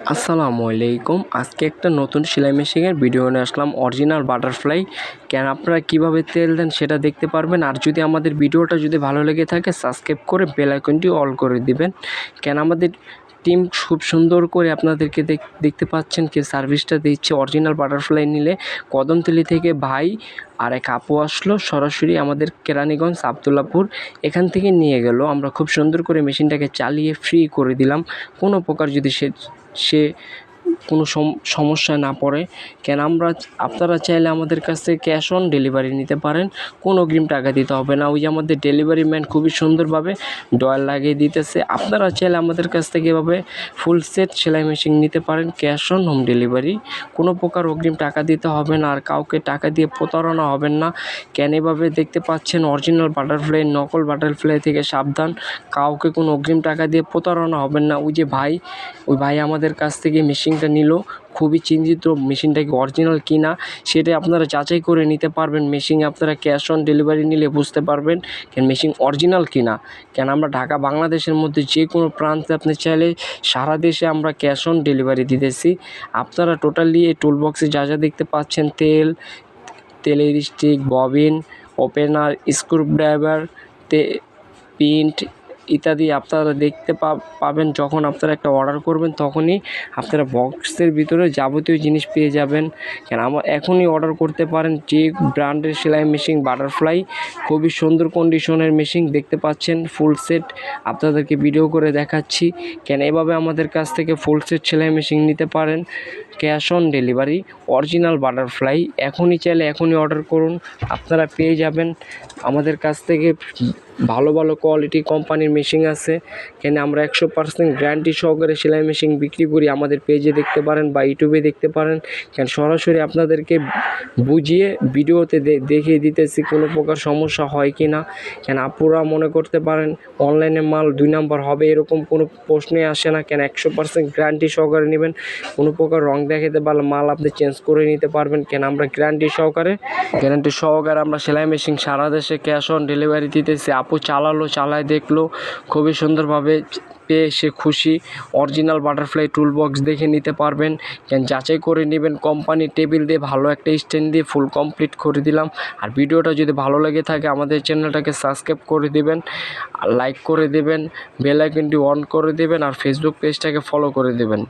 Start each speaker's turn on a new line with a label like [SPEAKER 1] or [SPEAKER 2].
[SPEAKER 1] আসসালামু আলাইকুম। আজকে একটা নতুন সেলাই মেশিনের ভিডিও নিয়ে আসলাম। অরিজিনাল বাটারফ্লাই কেন আপনারা কীভাবে তেল দেন সেটা দেখতে পারবেন। আর যদি আমাদের ভিডিওটা যদি ভালো লেগে থাকে সাবস্ক্রাইব করে বেল আইকনটি অল করে দিবেন। কেন আমাদের টিম খুব সুন্দর করে আপনাদেরকে দেখ- দেখতে পাচ্ছেন কি সার্ভিসটা দিচ্ছে অরিজিনাল বাটারফ্লাই নিলে। কদমতলি থেকে ভাই আর এক আপু আসলো, সরাসরি আমাদের কেরানীগঞ্জ আবদুল্লাপুর এখান থেকে নিয়ে গেল। আমরা খুব সুন্দর করে মেশিনটাকে চালিয়ে ফ্রি করে দিলাম। কোনো প্রকার যদি সে সে কোনো সম- সমস্যায় না পড়ে। কেন আমরা, আপনারা চাইলে আমাদের কাছ থেকে ক্যাশ অন ডেলিভারি নিতে পারেন। কোনো অগ্রিম টাকা দিতে হবে না। ওই আমাদের ডেলিভারি ম্যান খুবই সুন্দরভাবে ডয়াল লাগিয়ে দিতেছে। আপনারা চাইলে আমাদের কাছ থেকে এভাবে ফুল সেট সেলাই মেশিন নিতে পারেন। ক্যাশ অন হোম ডেলিভারি কোনো প্রকার অগ্রিম টাকা দিতে হবে না আর কাউকে টাকা দিয়ে প্রতারণা হবেন না। কেন এভাবে দেখতে পাচ্ছেন অরিজিনাল বাটারফ্লাই নকল বাটারফ্লাই থেকে সাবধান। কাউকে কোনো অগ্রিম টাকা দিয়ে প্রতারণা হবেন না। ওই যে ভাই, ওই ভাই আমাদের কাছ থেকে মেশিনটা নিল, খুবই চিন্তিত মেশিনটা কি অরিজিনাল কিনা সেটা আপনারা যাচাই করে নিতে পারবেন। মেশিন আপনারা ক্যাশ অন ডেলিভারি নিলে বুঝতে পারবেন কেন মেশিন অরিজিনাল কিনা। কেন আমরা ঢাকা, বাংলাদেশের মধ্যে যে কোনো প্রান্তে আপনি চাইলে সারা দেশে আমরা ক্যাশ অন ডেলিভারি দিতেছি। আপনারা টোটালি এই টুল বক্সে যা যা দেখতে পাচ্ছেন, তেল তেলের স্টিক ববিন ওপেনার স্ক্রুড্রাইভার তে প্রিন্ট ইত্যাদি আপনারা দেখতে পাবেন যখন আপনারা একটা অর্ডার করবেন, তখনই আপনারা বক্সের ভিতরে যাবতীয় জিনিস পেয়ে যাবেন। কেন আমার এখনই অর্ডার করতে পারেন যে ব্র্যান্ডের সেলাই মেশিন বাটারফ্লাই খুবই সুন্দর কন্ডিশনের মেশিন দেখতে পাচ্ছেন ফুল সেট আপনাদেরকে ভিডিও করে দেখাচ্ছি। কেন এভাবে আমাদের কাছ থেকে ফুল সেট সেলাই মেশিন নিতে পারেন। Cash on delivery, original butterfly. এখনই চাইলে এখনই অর্ডার করুন। আপনারা পেয়ে যাবেন। আমাদের কাছ থেকে ভালো ভালো কোয়ালিটি কোম্পানির মেশিন আছে। কেন আমরা একশো পার্সেন্ট গ্যারান্টি সহকারে সেলাই মেশিন বিক্রি করি। আমাদের পেজে দেখতে পারেন বা ইউটিউবে দেখতে পারেন। কেন সরাসরি আপনাদেরকে বুঝিয়ে ভিডিওতে দেখিয়ে দিতেছি কোনো প্রকার সমস্যা হয় কি না। কেন আপুরা মনে করতে পারেন, অনলাইনে মাল দুই নাম্বার হবে এরকম কোনো প্রশ্নই আসে না। কেন একশো পার্সেন্ট গ্যারান্টি সহকারে নেবেন। কোনো প্রকার রং দেখাতে পারলে মাল আপনি চেঞ্জ করে নিতে পারবেন। কেন আমরা গ্যারান্টি সহকারে? গ্যারান্টি সহকারে আমরা সেলাই মেশিন সারা দেশে ক্যাশ অন ডেলিভারি দিতেছি। আপু চালালো, চালায় দেখল, খুবই সুন্দরভাবে পেয়ে সে খুশি। অরিজিনাল বাটারফ্লাই টুল বক্স দেখে নিতে পারবেন। কেন যাচাই করে নেবেন। কোম্পানি টেবিল দিয়ে ভালো একটা স্ট্যান্ড দিয়ে ফুল কমপ্লিট করে দিলাম। আর ভিডিওটা যদি ভালো লেগে থাকে, আমাদের চ্যানেলটাকে সাবস্ক্রাইব করে দেবেন লাইক করে দেবেন বেল আইকনটি অন করে দেবেন, আর ফেসবুক পেজটাকে ফলো করে দেবেন।